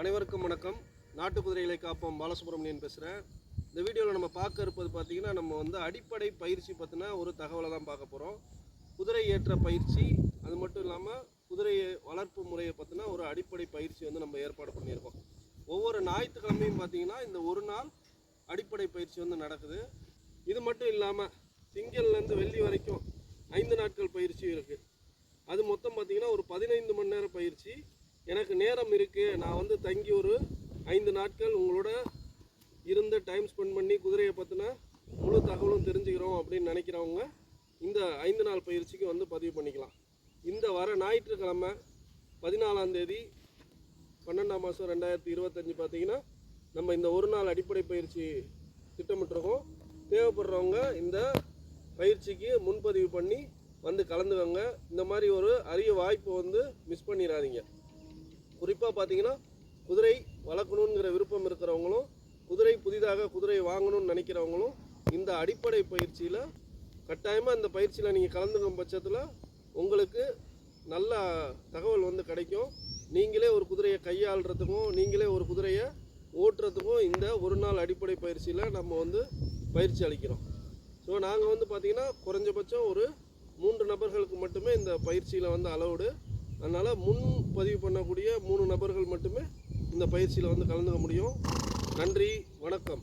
அனைவருக்கும் வணக்கம். நாட்டு குதிரைகளை காப்போம். பாலசுப்ரமணியன் பேசுகிறேன் இந்த வீடியோவில் நம்ம பார்க்க இருப்பது பார்த்தீங்கன்னா நம்ம வந்து அடிப்படை பயிற்சி பற்றின ஒரு தகவலை தான் பார்க்க போகிறோம் குதிரை ஏற்ற பயிற்சி அது மட்டும் இல்லாமல் குதிரையை வளர்ப்பு முறையை பற்றின ஒரு அடிப்படை பயிற்சி வந்து நம்ம ஏற்பாடு பண்ணியிருக்கோம். ஒவ்வொரு ஞாயிற்றுக்கிழமையும் பார்த்தீங்கன்னா இந்த ஒரு நாள் அடிப்படை பயிற்சி வந்து நடக்குது. இது மட்டும் இல்லாமல் திங்கள்லேருந்து வெள்ளி வரைக்கும் ஐந்து நாட்கள் பயிற்சி இருக்குது அது மொத்தம் பார்த்தீங்கன்னா ஒரு பதினைந்து மணி நேரம் பயிற்சி எனக்கு நேரம் இருக்குது நான் வந்து தங்கி ஒரு ஐந்து நாட்கள் உங்களோட இருந்து டைம் ஸ்பெண்ட் பண்ணி குதிரையை பற்றின முழு தகவலும் தெரிஞ்சுக்கிறோம் அப்படின்னு நினைக்கிறவங்க இந்த ஐந்து நாள் பயிற்சிக்கு வந்து பதிவு பண்ணிக்கலாம். இந்த வர ஞாயிற்றுக்கிழமை பதினாலாம் தேதி பன்னெண்டாம் மாதம் ரெண்டாயிரத்தி இருபத்தஞ்சி பார்த்தீங்கன்னா நம்ம இந்த ஒரு நாள் அடிப்படை பயிற்சி திட்டமிட்டிருக்கோம். தேவைப்படுறவங்க இந்த பயிற்சிக்கு முன்பதிவு பண்ணி வந்து கலந்துக்கோங்க. இந்த மாதிரி ஒரு அரிய வாய்ப்பு வந்து மிஸ் பண்ணிடாதீங்க. குறிப்பாக பார்த்தீங்கன்னா குதிரை வளர்க்கணுங்கிற விருப்பம் இருக்கிறவங்களும் குதிரை புதிதாக குதிரை வாங்கணும்னு நினைக்கிறவங்களும் இந்த அடிப்படை பயிற்சியில் கட்டாயமாக இந்த பயிற்சியில் நீங்கள் கலந்துக்கும் பட்சத்தில் உங்களுக்கு நல்ல தகவல் வந்து கிடைக்கும். நீங்களே ஒரு குதிரையை கையாளுறதுக்கும் நீங்களே ஒரு குதிரையை ஓட்டுறதுக்கும் இந்த ஒரு நாள் அடிப்படை பயிற்சியில் நம்ம வந்து பயிற்சி அளிக்கிறோம். ஸோ நாங்கள் வந்து பார்த்திங்கன்னா குறைஞ்சபட்சம் ஒரு மூன்று நபர்களுக்கு மட்டுமே இந்த பயிற்சியில் வந்து அளவுடு அதனால் முன் பதிவு பண்ணக்கூடிய மூணு நபர்கள் மட்டுமே இந்த பயிற்சியில் வந்து கலந்துக்க முடியும். நன்றி வணக்கம்.